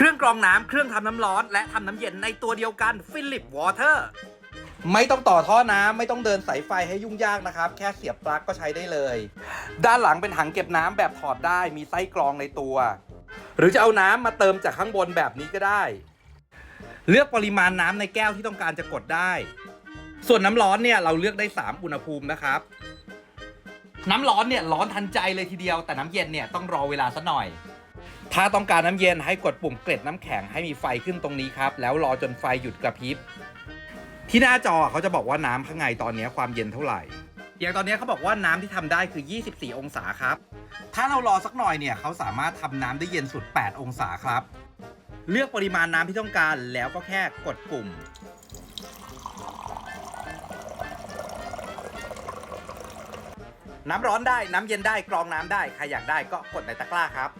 เครื่องกรองน้ำเครื่องทำน้ำร้อน และทำน้ำเย็นในตัวเดียวกันฟิลิปวอเตอร์ไม่ต้องต่อท่อน้ำไม่ต้องเดินสายไฟให้ยุ่งยากนะครับ แค่เสียบปลั๊กก็ใช้ได้เลย ด้านหลังเป็นถังเก็บน้ำแบบถอดได้มีไส้กรองในตัว หรือจะเอาน้ำมาเติมจากข้างบนแบบนี้ก็ได้ เลือกปริมาณน้ำในแก้วที่ต้องการจะกดได้ ส่วนน้ำร้อนเนี่ยเราเลือกได้ 3 อุณหภูมินะครับ น้ำร้อนเนี่ยร้อนทันใจเลยทีเดียว แต่น้ำเย็นเนี่ยต้องรอเวลาสักหน่อย ถ้าต้องการน้ำเย็นให้กดปุ่มเกล็ดน้ำแข็งให้มีไฟขึ้นตรงนี้ครับ แล้วรอจนไฟหยุดกระพริบ ที่หน้าจอเขาจะบอกว่าน้ำข้างในตอนนี้ความเย็นเท่าไหร่ อย่างตอนนี้เขาบอกว่าน้ำที่ทำได้คือ 24 องศาครับ ถ้าเรารอสักหน่อยเนี่ยเขาสามารถทำน้ำได้เย็นสุด 8 องศาครับ เลือกปริมาณน้ำที่ต้องการแล้วก็แค่กดปุ่มน้ำร้อนได้น้ำเย็นได้กรองน้ำได้ ใครอยากได้ก็กดในตะกร้าครับ